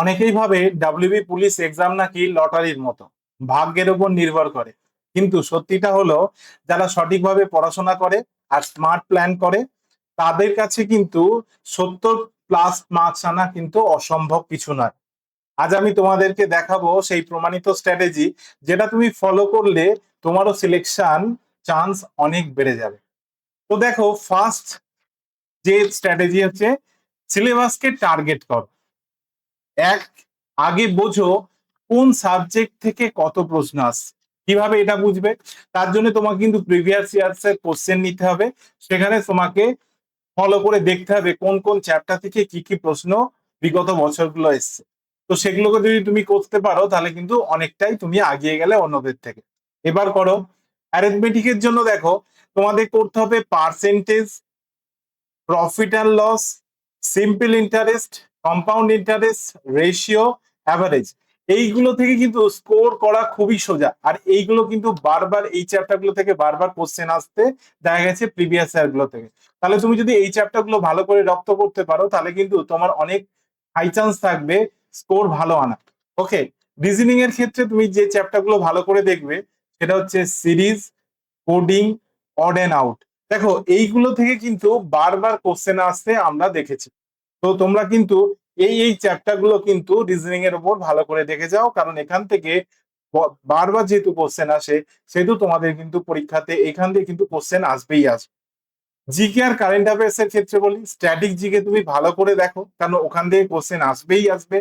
অনেকেই ভাবে WB police exam নাকি লটারির মতো। ভাগ্যের উপর নির্ভর করে। কিন্তু সত্যিটা হলো, যারা সঠিকভাবে পড়াশোনা করে আর স্মার্ট প্ল্যান করে, তাদের কাছে কিন্তু সত্তর প্লাস মার্কস আনা কিন্তু অসম্ভব কিছু নয়। আজ আমি তোমাদেরকে দেখাবো সেই প্রমাণিত স্ট্র্যাটেজি যেটা তুমি ফলো করলে তোমারও সিলেকশন চান্স অনেক বেড়ে যাবে। তো দেখো ফার্স্ট যে স্ট্র্যাটেজি হচ্ছে সিলেবাসকে টার্গেট কর। এক, আগে বোঝো কোন সাবজেক্ট থেকে কত প্রশ্ন আসছে। কীভাবে এটা বুঝবে? তার জন্য তোমাকে কিন্তু প্রিভিয়াস ইয়ার্স এর কোশ্চেন নিতে হবে। সেখানে তোমাকে ফলো করে দেখতে হবে কোন কোন চ্যাপ্টার থেকে কি কি প্রশ্ন বিগত বছরগুলো এসছে। তো সেগুলোকে যদি তুমি করতে পারো, তাহলে কিন্তু অনেকটাই তুমি আগিয়ে গেলে অন্যদের থেকে। এবার করো অ্যারেথমেটিকের জন্য দেখো, তোমাদের করতে হবে percentage profit and loss simple interest compound interest ratio average এইগুলো থেকে কিন্তু স্কোর করা খুবই সোজা। আর এইগুলো কিন্তু বারবার এই চ্যাপ্টারগুলো থেকে বারবার কোশ্চেন আসতে দেখা গেছে প্রিভিয়াস ইয়ারগুলো থেকে। তাহলে তুমি যদি এই চ্যাপ্টারগুলো ভালো করে রপ্ত করতে পারো, তাহলে কিন্তু তোমার অনেক হাই চান্স থাকবে স্কোর ভালো আনা। ওকে রিজনিং এর ক্ষেত্রে তুমি যে চ্যাপ্টারগুলো ভালো করে দেখবে, সেটা হচ্ছে series coding odd and out দেখো, এইগুলো থেকে কিন্তু বারবার কোশ্চেন আসতে আমরা দেখেছি। তো তোমরা কিন্তু এই এই চ্যাপ্টারগুলো কিন্তু রিজনিং এর উপর ভালো করে দেখে যাও। কারণ এখান থেকে বারবার যেহেতু কোশ্চেন আসে, সেহেতু তোমাদের কিন্তু পরীক্ষাতে এখান থেকে কিন্তু কোশ্চেন আসবেই আসবে জিকে আর কারেন্ট অ্যাফেয়ার্স এর ক্ষেত্রে বলি স্ট্যাটিক জিকে তুমি ভালো করে দেখো, কারণ ওখান থেকে কোশ্চেন আসবেই আসবে।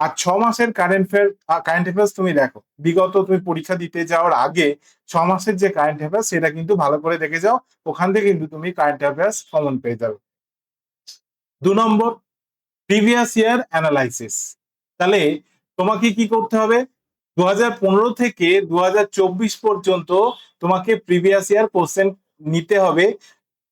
আর ছ মাসের কারেন্ট ফেয়ার কারেন্ট অ্যাফেয়ার্স তুমি দেখো, বিগত তুমি পরীক্ষা দিতে যাওয়ার আগে ছ মাসের যে কারেন্ট অ্যাফেয়ার্স সেটা কিন্তু ভালো করে দেখে যাও, ওখান থেকে কিন্তু তুমি কারেন্ট অ্যাফেয়ার্স কমন পেয়ে যাবে। দু নম্বর প্রিভিয়াস ইয়ার অ্যানালাইসিস তাহলে তোমাকে কি করতে হবে? দুই হাজার পনেরো থেকে দু পর্যন্ত তোমাকে প্রিভিয়াস ইয়ার কোশ্চেন নিতে হবে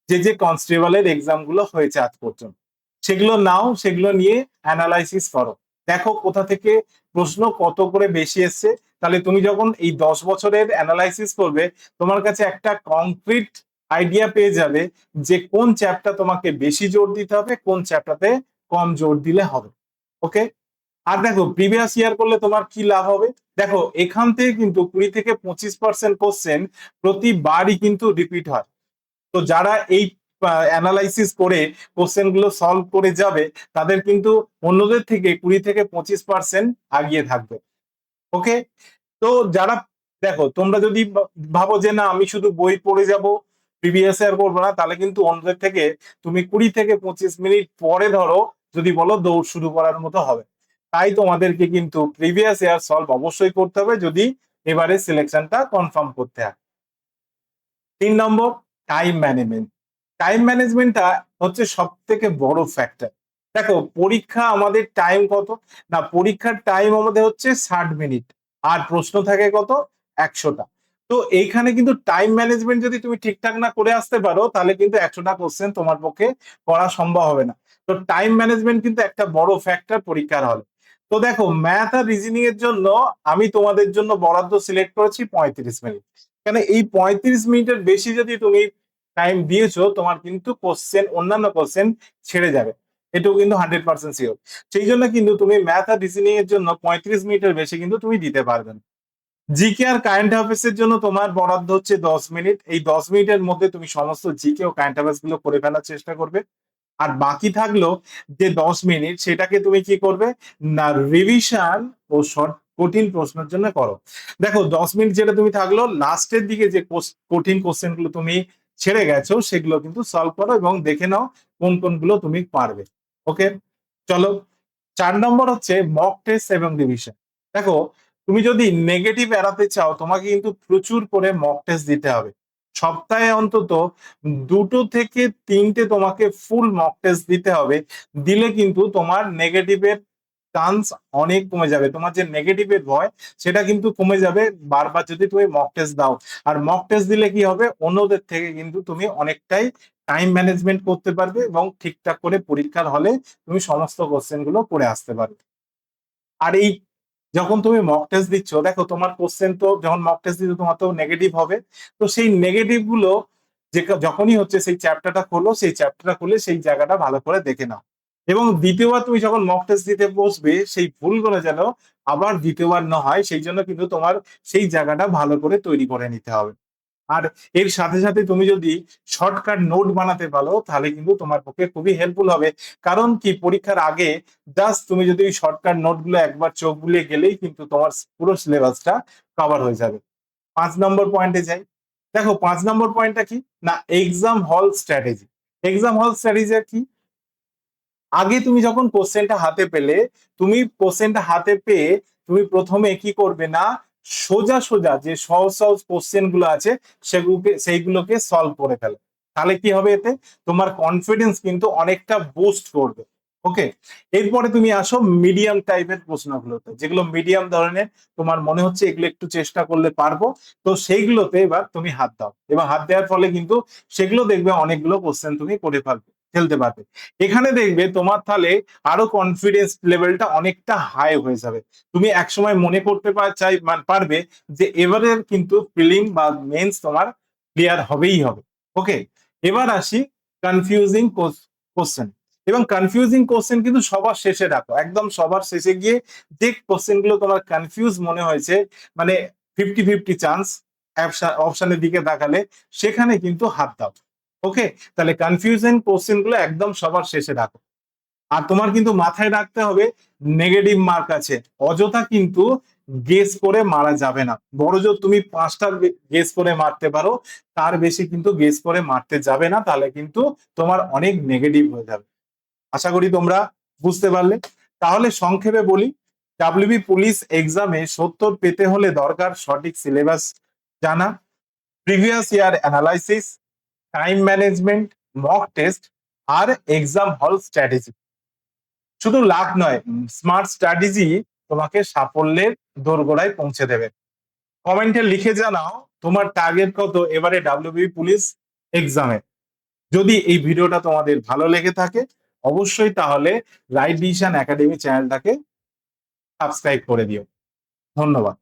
যে যে কনস্টেবলের এক্সামগুলো হয়েছে আজ পর্যন্ত। সেগুলো নাও, সেগুলো নিয়ে অ্যানালাইসিস করো। দেখো কোথা থেকে প্রশ্ন কত করে বেশি এসছে। তাহলে তুমি যখন এই দশ বছরের অ্যানালাইসিস করবে, তোমার কাছে একটা কংক্রিট আইডিয়া পেয়ে যাবে যে কোন চ্যাপ্টার তোমাকে বেশি জোর দিতে হবে, কোন চ্যাপটাতে কম জোর দিলে হবে। ওকে আর দেখো প্রিভিয়াস ইয়ার করলে তোমার কি লাভ হবে? দেখো, এখান থেকে কিন্তু কুড়ি থেকে পঁচিশ পার্সেন্ট কোশ্চেন প্রতিবারই কিন্তু রিপিট হয়। তো যারা এই অ্যানালাইসিস করে কোশ্চেনগুলো সলভ করে যাবে, তাদের কিন্তু অন্যদের থেকে কুড়ি থেকে পঁচিশ পার্সেন্ট আগিয়ে থাকবে। ওকে তো যারা, দেখো, তোমরা যদি ভাবো যে না, আমি শুধু বই পড়ে যাব প্রিভিয়াস ইয়ার করব না, তাহলে কিন্তু অন্যদের থেকে তুমি কুড়ি থেকে পঁচিশ মিনিট পরে ধরো, যদি বলো দৌড় শুরু করার মতো হবে। তাই তোমাদেরকে কিন্তু প্রিভিয়াস ইয়ার সলভ অবশ্যই করতে হবে, যদি এবারে সিলেকশনটা কনফার্ম করতে হয়। তিন নম্বর টাইম ম্যানেজমেন্ট টাইম ম্যানেজমেন্টটা হচ্ছে সব থেকে বড় ফ্যাক্টর দেখো, পরীক্ষা আমাদের টাইম কত? না, পরীক্ষার টাইম আমাদের হচ্ছে ষাট মিনিট। আর প্রশ্ন থাকে কত? একশোটা। তো এইখানে কিন্তু টাইম ম্যানেজমেন্ট যদি তুমি ঠিকঠাক না করে আসতে পারো, তাহলে কিন্তু একশোটা কোশ্চেন তোমার পক্ষে করা সম্ভব হবে না। তো টাইম ম্যানেজমেন্ট কিন্তু একটা বড় ফ্যাক্টর পরীক্ষার হলে। তো দেখো ম্যাথ আর রিজনিং এর জন্য আমি তোমাদের জন্য বরাদ্দ সিলেক্ট করেছি পঁয়ত্রিশ মিনিট কেন এই পঁয়ত্রিশ মিনিটের বেশি যদি তুমি টাইম দিয়েছ, তোমার কিন্তু কোশ্চেন অন্যান্য কোশ্চেন ছেড়ে যাবে। এটাও কিন্তু হান্ড্রেড পার্সেন্ট শিওর সেই জন্য কিন্তু তুমি ম্যাথ আর রিজনিং এর জন্য পঁয়ত্রিশ মিনিটের বেশি কিন্তু তুমি দিতে পারবে না। জিকে আর কারেন্ট অ্যাফেয়ার্স জন্য তোমার বরাদ্দ হচ্ছে দশ মিনিট। এই দশ মিনিটের মধ্যে তুমি সমস্ত জিকে ও কারেন্ট অ্যাফেয়ার্সগুলো করে ফেলার চেষ্টা করবে। আর বাকি থাকল যে দশ মিনিট, সেটাকে তুমি কি করবে? না রিভিশন ও শর্ট কঠিন প্রশ্নের জন্য করো। দেখো, দশ মিনিট যেটা তুমি থাকল, লাস্টের দিকে যে কঠিন কোশ্চেনগুলো তুমি ছেড়ে গেছো, সেগুলো কিন্তু সলভ করো এবং দেখে নাও কোন কোনগুলো তুমি পারবে। ওকে চলো, চার নম্বর হচ্ছে মক টেস্ট এবং রিভিশন দেখো তুমি যদি নেগেটিভ এড়াতে চাও, তোমাকে কিন্তু প্রচুর করে মক টেস্ট দিতে হবে। সপ্তাহে অন্তত দুটো থেকে তিনটে তোমাকে ফুল মক টেস্ট দিতে হবে। দিলে কিন্তু তোমার নেগেটিভের চান্স অনেক কমে যাবে। তোমার যে নেগেটিভের ভয়, সেটা কিন্তু কমে যাবে বারবার যদি তুমি মক টেস্ট দাও। আর মক টেস্ট দিলে কি হবে? অন্যদের থেকে কিন্তু তুমি অনেকটাই টাইম ম্যানেজমেন্ট করতে পারবে এবং ঠিকঠাক করে পরীক্ষার হলে তুমি সমস্ত কোশ্চেনগুলো করে আসতে পারবে। আর এই যখন তুমি মক টেস্ট দিচ্ছ, দেখো তোমার কোশ্চেন তো যখন মক টেস্ট দিচ্ছ, তোমার তো নেগেটিভ হবে। তো সেই নেগেটিভগুলো যে যখনই হচ্ছে সেই চ্যাপ্টারটা খোলো, সেই চ্যাপ্টারটা খুলে সেই জায়গাটা ভালো করে দেখে নাও। এবং দ্বিতীয়বার তুমি যখন মক টেস্ট দিতে বসবে, সেই ভুলগুলো যেন আবার দ্বিতীয়বার না হয়, সেই জন্য কিন্তু তোমার সেই জায়গাটা ভালো করে তৈরি করে নিতে হবে। আর এর সাথে সাথে তুমি যদি শর্টকাট নোট বানাতে পারো, তাহলে কিন্তু তোমার পক্ষে খুবই হেল্পফুল হবে। কারণ কি? পরীক্ষার আগে জাস্ট তুমি যদি ওই শর্টকাট নোটগুলো একবার চোখ বুলিয়ে গেলেই কিন্তু তোমার পুরো সিলেবাসটা কভার হয়ে যাবে। পাঁচ নম্বর পয়েন্টে যাই। দেখো, পাঁচ নম্বর পয়েন্টটা কি? না exam hall strategy exam hall strategy কি? আগে তুমি যখন কোশ্চেনটা হাতে পেলে, তুমি কোশ্চেনটা হাতে পেয়ে তুমি প্রথমে কি করবে না? সোজা সোজা যে সহজ সহজ কোশ্চেনগুলো আছে, সেগুলোকে, সেইগুলোকে সলভ করে ফেলে। তাহলে কি হবে এতে? তোমার কনফিডেন্স কিন্তু অনেকটা বুস্ট করবে। ওকে এরপরে তুমি আসো মিডিয়াম টাইপের প্রশ্নগুলোতে, যেগুলো মিডিয়াম ধরনের, তোমার মনে হচ্ছে এগুলো একটু চেষ্টা করলে পারব। তো সেইগুলোতে এবার তুমি হাত দাও। এবার হাত দেওয়ার ফলে কিন্তু সেগুলো দেখবে অনেকগুলো কোশ্চেন তুমি করে ফেলবে। ফেলতে পারবে। এখানে দেখবে তোমার তাহলে আরও কনফিডেন্স লেভেলটা অনেকটা হাই হয়ে যাবে। তুমি একসময় মনে করতে চাই পারবে যে এবারের কিন্তু ফিলিং বা মেন্স তোমার ক্লিয়ার হবেই হবে। ওকে এবার আসি কনফিউজিং কোশ্চেন এবং কনফিউজিং কোশ্চেন কিন্তু সবার শেষে রাখো। একদম সবার শেষে গিয়ে যে কোশ্চেনগুলো তোমার কনফিউজ মনে হয়েছে মানে ফিফটি ফিফটি চান্স অপশনের দিকে তাকালে সেখানে কিন্তু হাত দাও। ওকে তাহলে কনফিউশন কোশ্চেনগুলো একদম সবার শেষে রাখো। আর তোমার কিন্তু মাথায় রাখতে হবে নেগেটিভ মার্ক আছে। অযথা কিন্তু গেস করে মারা যাবে না। বড় জোর তুমি পাঁচটা গেস করে মারতে পারো। তার বেশি কিন্তু গেস করে মারতে যাবে না, তাহলে কিন্তু তোমার অনেক নেগেটিভ হয়ে যাবে। আশা করি তোমরা বুঝতে পারলে। তাহলে সংক্ষেপে বলি ডাব্লিউবি পুলিশ এক্সামে সত্তর পেতে হলে দরকার সঠিক সিলেবাস জানা। Previous year analysis time management mock test আর এক্সাম হল স্ট্র্যাটেজি শুধু লাখ নয় স্মার্ট স্ট্র্যাটেজি তোমাকে সাফল্যের দোরগোড়ায় পৌঁছে দেবে। কমেন্টে লিখে জানাও তোমার টার্গেট কত এবারে ডাব্লিউবি পুলিশ এক্সামে যদি এই ভিডিওটা তোমাদের ভালো লেগে থাকে, অবশ্যই তাহলে রাইট ডিসিশন একাডেমি চ্যানেলটাকে সাবস্ক্রাইব করে দিও। ধন্যবাদ।